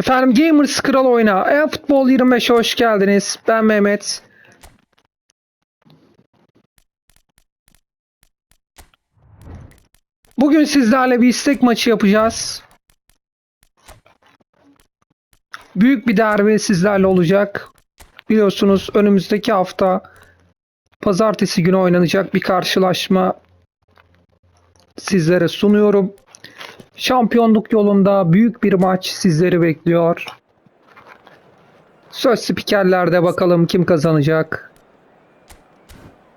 Efendim Gamers Kral Oyna. E-Futbol 25'e hoş geldiniz. Ben Mehmet. Bugün sizlerle bir istek maçı yapacağız. Büyük bir derbi sizlerle olacak. Biliyorsunuz önümüzdeki hafta pazartesi günü oynanacak bir karşılaşma sizlere sunuyorum. Şampiyonluk yolunda büyük bir maç sizleri bekliyor. Söz spikerlerde bakalım kim kazanacak.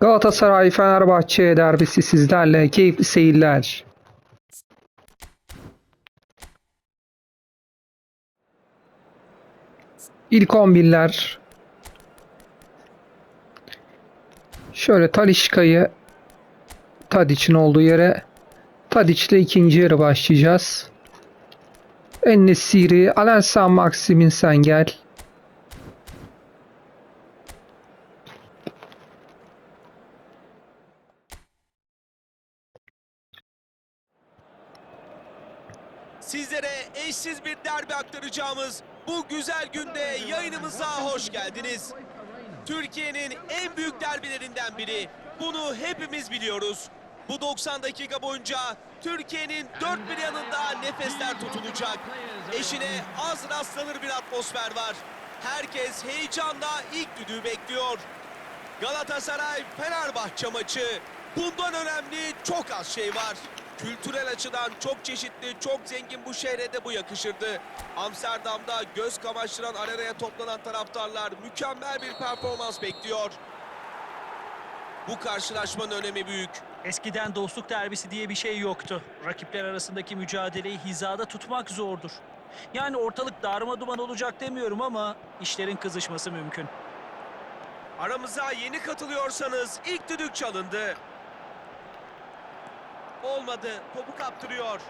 Galatasaray Fenerbahçe derbisi sizlerle keyifli seyirler. İlk 11'ler. Şöyle Talişka'yı Tadic'in olduğu yere Tadic ile ikinci yarı başlayacağız. Ennesiri, Alensan Maximin sen gel. Sizlere eşsiz bir derbi aktaracağımız bu güzel günde yayınımıza hoş geldiniz. Türkiye'nin en büyük derbilerinden biri. Bunu hepimiz biliyoruz. Bu 90 dakika boyunca Türkiye'nin dört bir yanında nefesler tutulacak. Eşine az rastlanır bir atmosfer var. Herkes heyecanla ilk düdüğü bekliyor. Galatasaray Fenerbahçe maçı. Bundan önemli çok az şey var. Kültürel açıdan çok çeşitli, çok zengin bu şehre de bu yakışırdı. Amsterdam'da göz kamaştıran arenaya toplanan taraftarlar mükemmel bir performans bekliyor. Bu karşılaşmanın önemi büyük. Eskiden dostluk derbisi diye bir şey yoktu. Rakipler arasındaki mücadeleyi hizada tutmak zordur. Yani ortalık darma duman olacak demiyorum ama işlerin kızışması mümkün. Aramıza yeni katılıyorsanız ilk düdük çalındı. Olmadı. Topu kaptırıyor.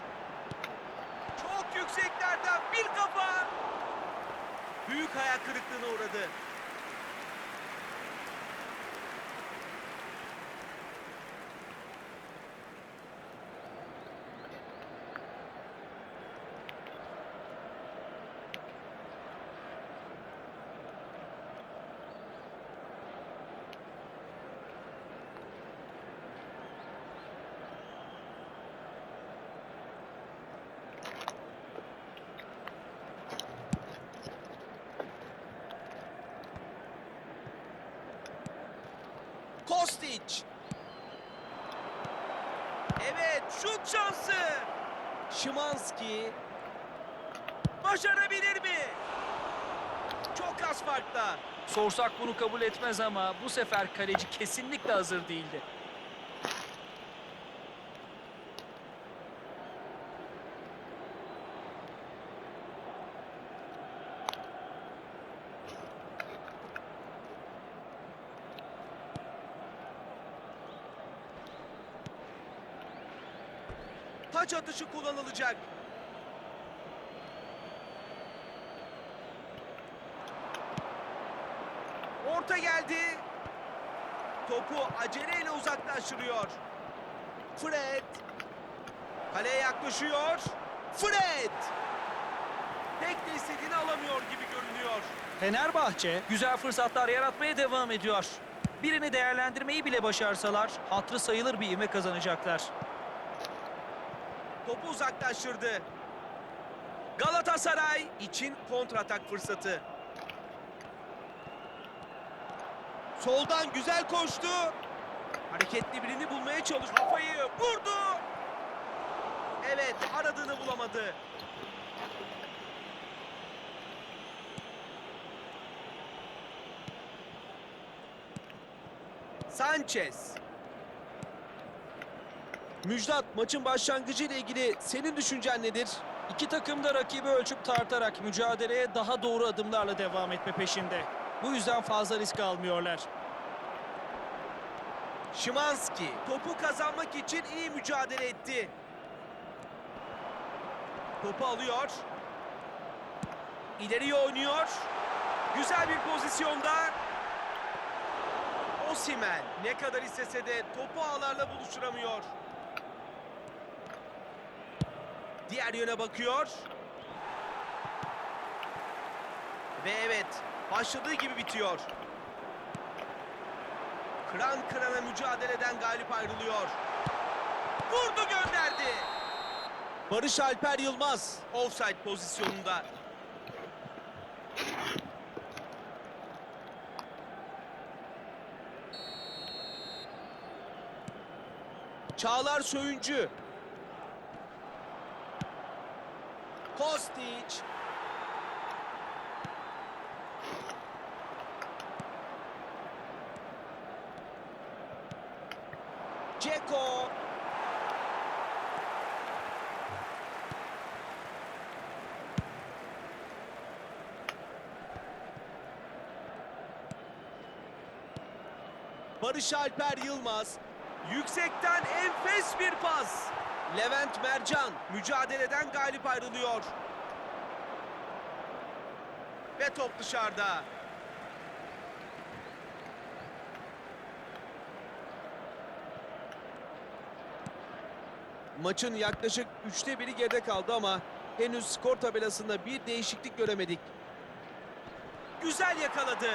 Çok yükseklerden bir kafa. Büyük hayal kırıklığına uğradı. Kostic. Evet, şut şansı. Şimanski. Başarabilir mi? Çok az farkla. Sorsak bunu kabul etmez ama bu sefer kaleci kesinlikle hazır değildi. Taç atışı kullanılacak. Orta geldi. Topu aceleyle uzaklaştırıyor. Fred. Kaleye yaklaşıyor. Fred. Pek de istediğini alamıyor gibi görünüyor. Fenerbahçe güzel fırsatlar yaratmaya devam ediyor. Birini değerlendirmeyi bile başarsalar hatırı sayılır bir ivme kazanacaklar. Topu uzaklaştırdı. Galatasaray için kontratak fırsatı. Soldan güzel koştu. Hareketli birini bulmaya çalış. Kafayı vurdu. Evet aradığını bulamadı. Sanchez. Müjdat maçın başlangıcı ile ilgili senin düşüncen nedir? İki takım da rakibi ölçüp tartarak mücadeleye daha doğru adımlarla devam etme peşinde. Bu yüzden fazla risk almıyorlar. Şimanski topu kazanmak için iyi mücadele etti. Topu alıyor. İleriye oynuyor. Güzel bir pozisyonda. Osimen ne kadar istese de topu ağlarla buluşturamıyor. Diğer yöne bakıyor. Ve evet, başladığı gibi bitiyor. Kıran kırana mücadeleden galip ayrılıyor. Vurdu gönderdi. Barış Alper Yılmaz offside pozisyonunda. Çağlar Söyüncü. Kostić. Ceko. Barış Alper Yılmaz. Yüksekten enfes bir pas. Levent Mercan mücadeleden galip ayrılıyor. Ve top dışarıda. Maçın yaklaşık üçte biri geride kaldı ama henüz skor tabelasında bir değişiklik göremedik. Güzel yakaladı.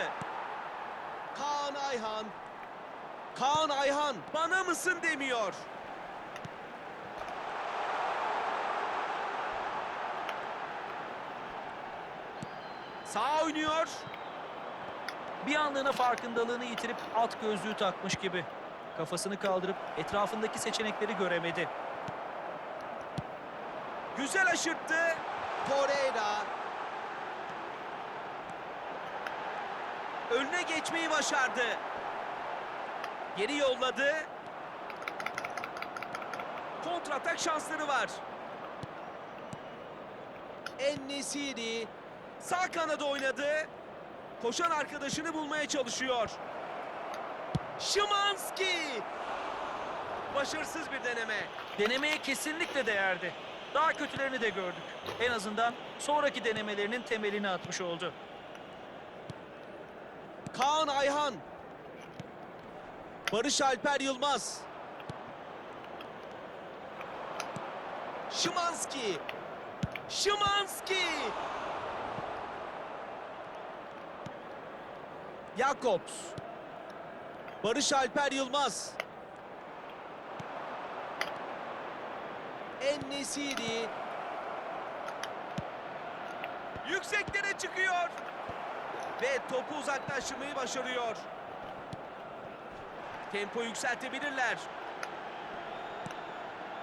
Kaan Ayhan. Kaan Ayhan bana mısın demiyor. Sağ oynuyor. Bir anlığına farkındalığını yitirip alt gözlüğü takmış gibi. Kafasını kaldırıp etrafındaki seçenekleri göremedi. Güzel aşırttı. Torreira. Önüne geçmeyi başardı. Geri yolladı. Kontratak şansları var. En-Nesyri sağ kanada oynadı. Koşan arkadaşını bulmaya çalışıyor. Şimanski. Başarısız bir deneme. Denemeye kesinlikle değerdi. Daha kötülerini de gördük. En azından sonraki denemelerinin temelini atmış oldu. Kaan Ayhan. Barış Alper Yılmaz. Şimanski. Şimanski. Jakobs. Barış Alper Yılmaz. En-Nesyri. Yükseklere çıkıyor. Ve topu uzaklaştırmayı başarıyor. Tempo yükseltebilirler.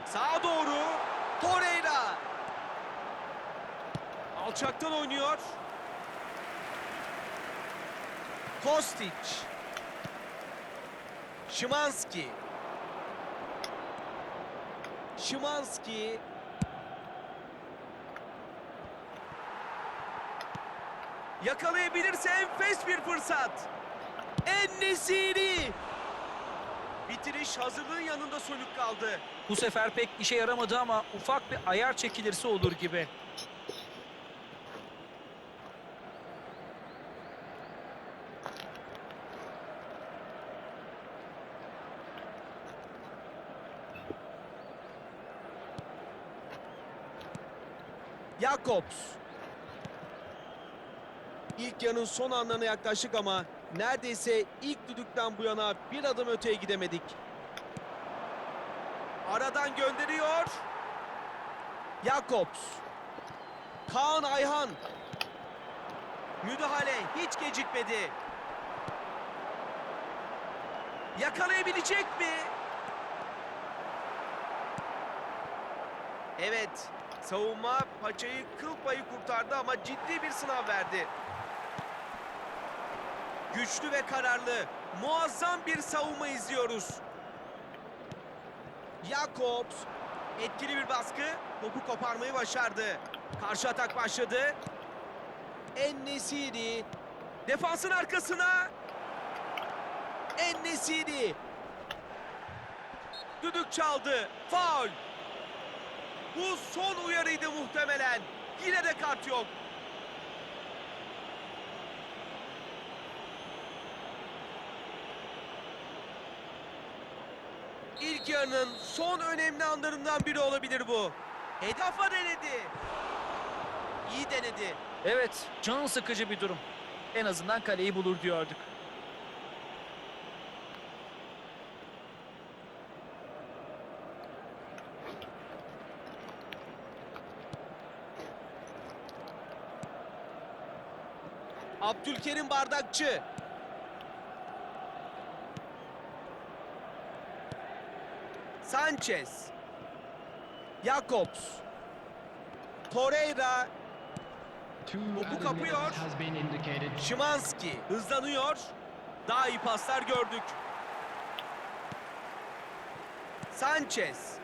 Sağa doğru. Torreira. Alçaktan oynuyor. Kostić. Şimanski. Şimanski. Yakalayabilirse enfes bir fırsat. En-Nesyri. Bitiriş hazırlığın yanında sönük kaldı. Bu sefer pek işe yaramadı ama ufak bir ayar çekilirse olur gibi. Jakobs. İlk yarının son anlarına yaklaştık ama neredeyse ilk düdükten bu yana bir adım öteye gidemedik. Aradan gönderiyor. Jakobs. Kaan Ayhan. Müdahale hiç gecikmedi. Yakalayabilecek mi? Evet, savunma paçayı kıl payı kurtardı ama ciddi bir sınav verdi. Güçlü ve kararlı, muazzam bir savunma izliyoruz. Jakobs, etkili bir baskı, topu koparmayı başardı. Karşı atak başladı. En-Nesyri, defansın arkasına. En-Nesyri. Düdük çaldı, faul. Bu son uyarıydı muhtemelen. Yine de kart yok. İlk yarının son önemli anlarından biri olabilir bu. Hedafa denedi. İyi denedi. Evet, can sıkıcı bir durum. En azından kaleyi bulur diyorduk. Abdülkerim Bardakçı. Sanchez. Jakobs. Torreira. Topu kapıyor. Şimanski hızlanıyor. Daha iyi paslar gördük. Sanchez.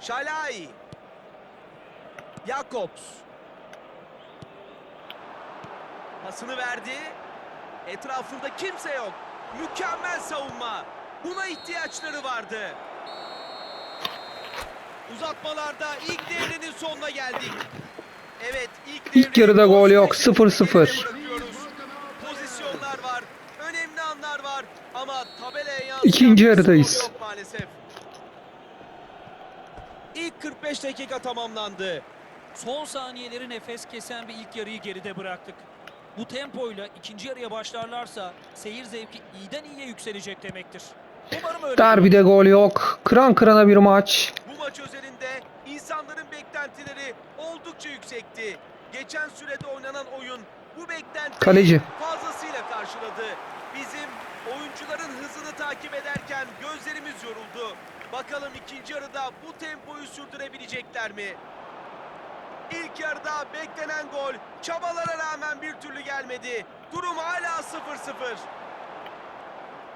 Şalai. Jakobs. Pasını verdi. Etrafında kimse yok. Mükemmel savunma. Buna ihtiyaçları vardı. Uzatmalarda ilk devrenin sonuna geldik. Evet ilk, İlk yarıda gol yok, geride 0-0. bırakıyoruz. Pozisyonlar var, önemli anlar var ama tabelaya yansıyan İkinci yarıdayız. maalesef. İlk 45 dakika tamamlandı. Son saniyeleri nefes kesen bir ilk yarıyı geride bıraktık. Bu tempoyla ikinci yarıya başlarlarsa seyir zevki iyiden iyiye yükselecek demektir. Umarım öyle. Derbide gol yok. Kıran kırana bir maç. Bu maç özelinde insanların beklentileri oldukça yüksekti. Geçen sürede oynanan oyun bu beklentiyi Kaleci. fazlasıyla karşıladı. Bizim oyuncuların hızını takip ederken gözlerimiz yoruldu. Bakalım ikinci yarıda bu tempoyu sürdürebilecekler mi? İlk yarıda beklenen gol çabalara rağmen bir türlü gelmedi. Durum hala 0-0.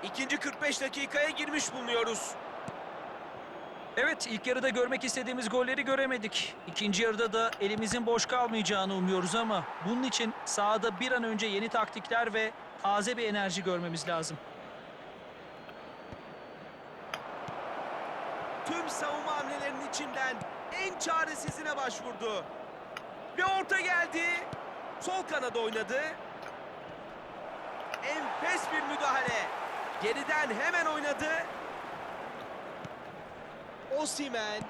İkinci 45 dakikaya girmiş bulunuyoruz. Evet ilk yarıda görmek istediğimiz golleri göremedik. İkinci yarıda da elimizin boş kalmayacağını umuyoruz ama bunun için sahada bir an önce yeni taktikler ve taze bir enerji görmemiz lazım. tüm savunma hamlelerinin içinden en çaresizine başvurdu. Bir orta geldi. Sol kanada oynadı. Enfes bir müdahale. Geriden hemen oynadı. Osimen.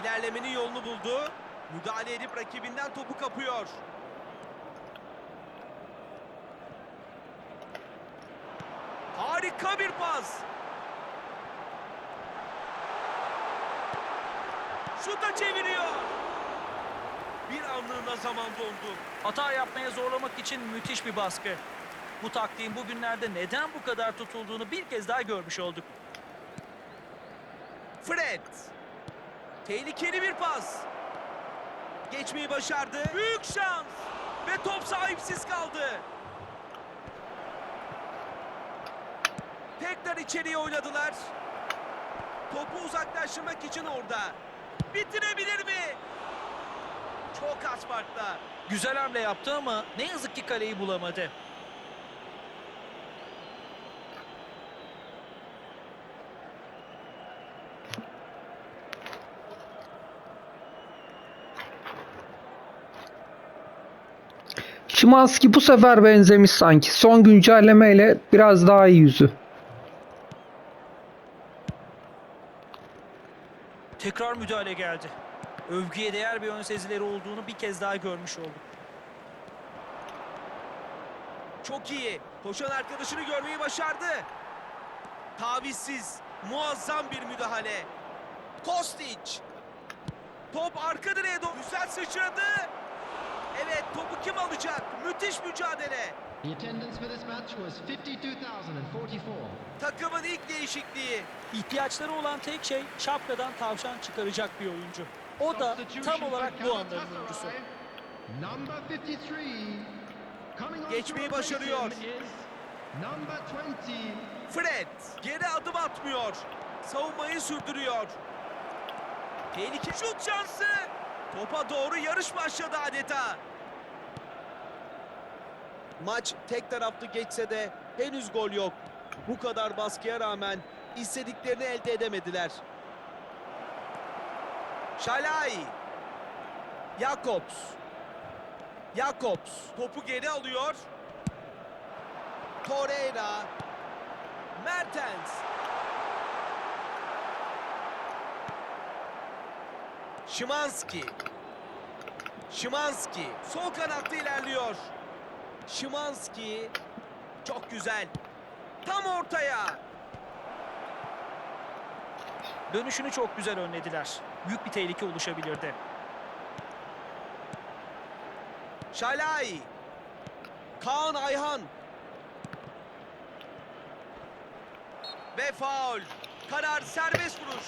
İlerlemenin yolunu buldu. Müdahale edip rakibinden topu kapıyor. Harika bir pas. Şuta çeviriyor. Bir anlığına zaman dondu. Hata yapmaya zorlamak için müthiş bir baskı. Bu taktiğin bugünlerde neden bu kadar tutulduğunu bir kez daha görmüş olduk. Fred. Tehlikeli bir pas. Geçmeyi başardı. Büyük şans. Ve top sahipsiz kaldı. Tekrar içeriye oynadılar. Topu uzaklaştırmak için orada. Bitirebilir mi? Çok az farkla. Güzel hamle yaptı ama ne yazık ki kaleyi bulamadı. Şimanski bu sefer benzemiş sanki. Son güncellemeyle biraz daha iyi yüzü. Tekrar müdahale geldi. Övgüye değer bir ön sezileri olduğunu bir kez daha görmüş olduk. Çok iyi. Koşan arkadaşını görmeyi başardı. Tavizsiz, muazzam bir müdahale. Kostic. Top arka direğe doğru. Güzel sıçradı. Evet topu kim alacak? Müthiş mücadele. The attendance for this match was 52,044. Takımın ilk değişikliği. İhtiyaçları olan tek şey şapkadan tavşan çıkaracak bir oyuncu. O da tam olarak bu anların oyuncusu. Number 53. Coming on Geçmeyi başarıyor. him is Number 20. Fred geri adım atmıyor. Savunmayı sürdürüyor. Tehlike şut şansı. Topa doğru yarış başladı adeta. Maç tek taraflı geçse de henüz gol yok. Bu kadar baskıya rağmen istediklerini elde edemediler. Şalai. Jakobs. Jakobs topu geri alıyor. Torreira. Mertens. Şimanski. Şimanski sol kanatta ilerliyor. Şimanski çok güzel. Tam ortaya. Dönüşünü çok güzel önlediler. Büyük bir tehlike oluşabilirdi. Şalay. Kaan Ayhan. Ve faul. Karar serbest vuruş.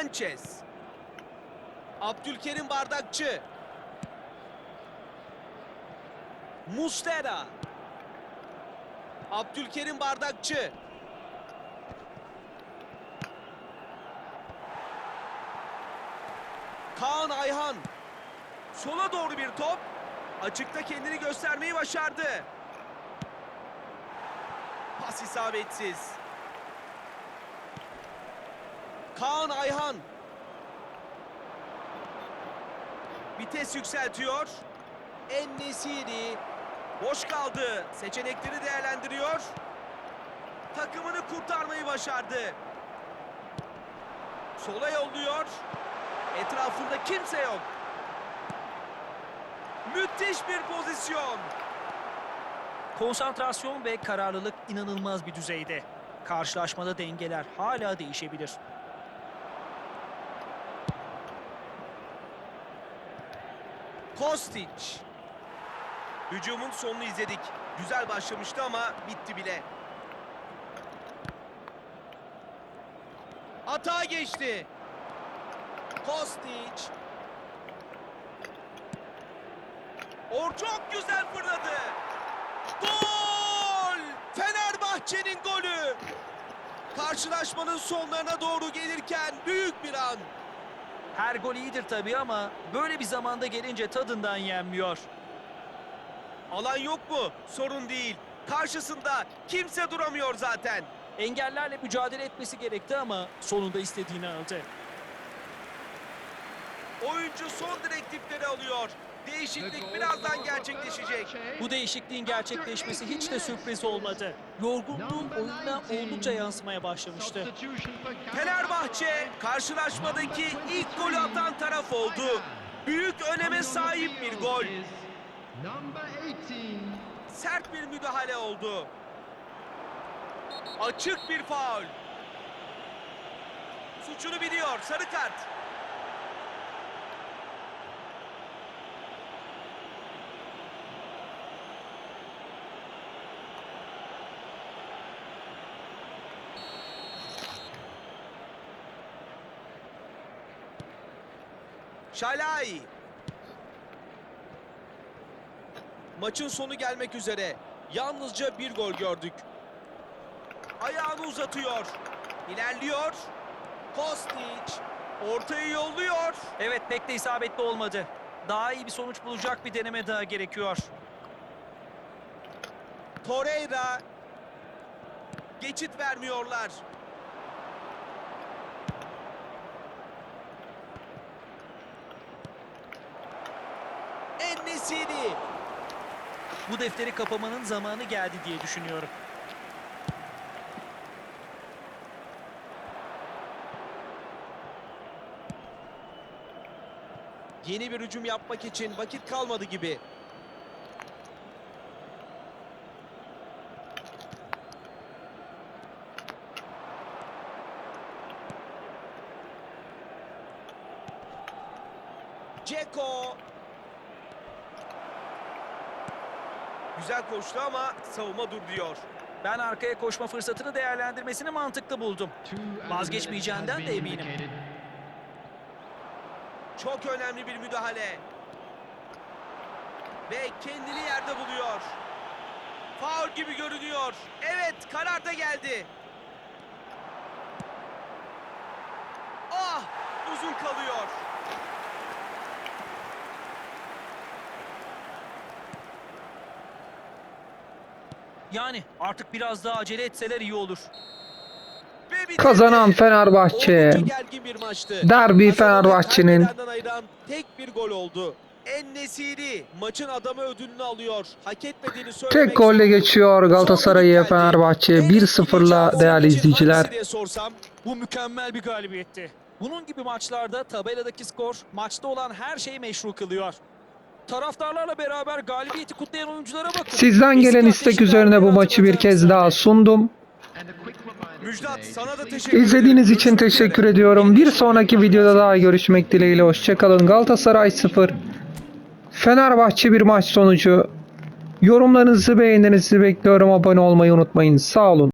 Sanchez. Abdülkerim Bardakçı. Mustera. Abdülkerim Bardakçı. Kaan Ayhan. Sola doğru bir top. Açıkta kendini göstermeyi başardı. Pas isabetsiz. Kaan Ayhan. Vites yükseltiyor. En-Nesyri boş kaldı. Seçenekleri değerlendiriyor. Takımını kurtarmayı başardı. Sola yolluyor. Etrafında kimse yok. Müthiş bir pozisyon. Konsantrasyon ve kararlılık inanılmaz bir düzeyde. Karşılaşmada dengeler hala değişebilir. Kostic. Hücumun sonunu izledik. Güzel başlamıştı ama bitti bile. Atağa geçti. Kostic. Or çok güzel fırladı. Gol! Fenerbahçe'nin golü. Karşılaşmanın sonlarına doğru gelirken büyük bir an. Her gol iyidir tabii ama böyle bir zamanda gelince tadından yenmiyor. Alan yok mu? Sorun değil. Karşısında kimse duramıyor zaten. Engellerle mücadele etmesi gerekti ama sonunda istediğini aldı. Oyuncu son direktifleri alıyor. Değişiklik birazdan gerçekleşecek. Bu değişikliğin gerçekleşmesi hiç de sürpriz olmadı. Yorgunluğun oyuna oldukça yansımaya başlamıştı. Fenerbahçe karşılaşmadaki ilk golü atan taraf oldu. Büyük öneme sahip bir gol. Number 18. Sert bir müdahale oldu. Açık bir faul. Suçunu biliyor. Sarı kart. Şalay. Maçın sonu gelmek üzere. Yalnızca bir gol gördük. Ayağını uzatıyor. İlerliyor. Kostic. Ortayı yolluyor. Evet pek de isabetli olmadı. Daha iyi bir sonuç bulacak bir deneme daha gerekiyor. Torreira. Geçit vermiyorlar. En-Nesyri. Bu defteri kapamanın zamanı geldi diye düşünüyorum. Yeni bir hücum yapmak için vakit kalmadı gibi. Ceko. Güzel koştu ama savunma dur diyor. Ben arkaya koşma fırsatını değerlendirmesini mantıklı buldum. Vazgeçmeyeceğinden de eminim. Çok önemli bir müdahale. Ve kendini yerde buluyor. Faul gibi görünüyor. Evet karar da geldi. Ah uzun kalıyor. Yani artık biraz daha acele etseler iyi olur. Kazanan Fenerbahçe. Derbi Fenerbahçe'nin tek bir gol oldu. En-Nesyri maçın adamı ödülünü alıyor. Hak etmediğini söylemek Tek golle geçiyor Galatasaray'ı. Fenerbahçe En iyi 1-0'la mücadele değerli izleyiciler. diye sorsam Bu mükemmel bir galibiyetti. Bunun gibi maçlarda tabeladaki skor maçta olan her şeyi meşru kılıyor. Taraftarlarla beraber galibiyeti kutlayan oyunculara bakın. Sizden gelen istek üzerine bu maçı bir kez daha sundum. Müjdat sana da teşekkür. İzlediğiniz için teşekkür ediyorum. Bir sonraki videoda daha görüşmek dileğiyle. Hoşçakalın. Galatasaray 0. Fenerbahçe bir maç sonucu. Yorumlarınızı beğeninizi bekliyorum. Abone olmayı unutmayın. Sağ olun.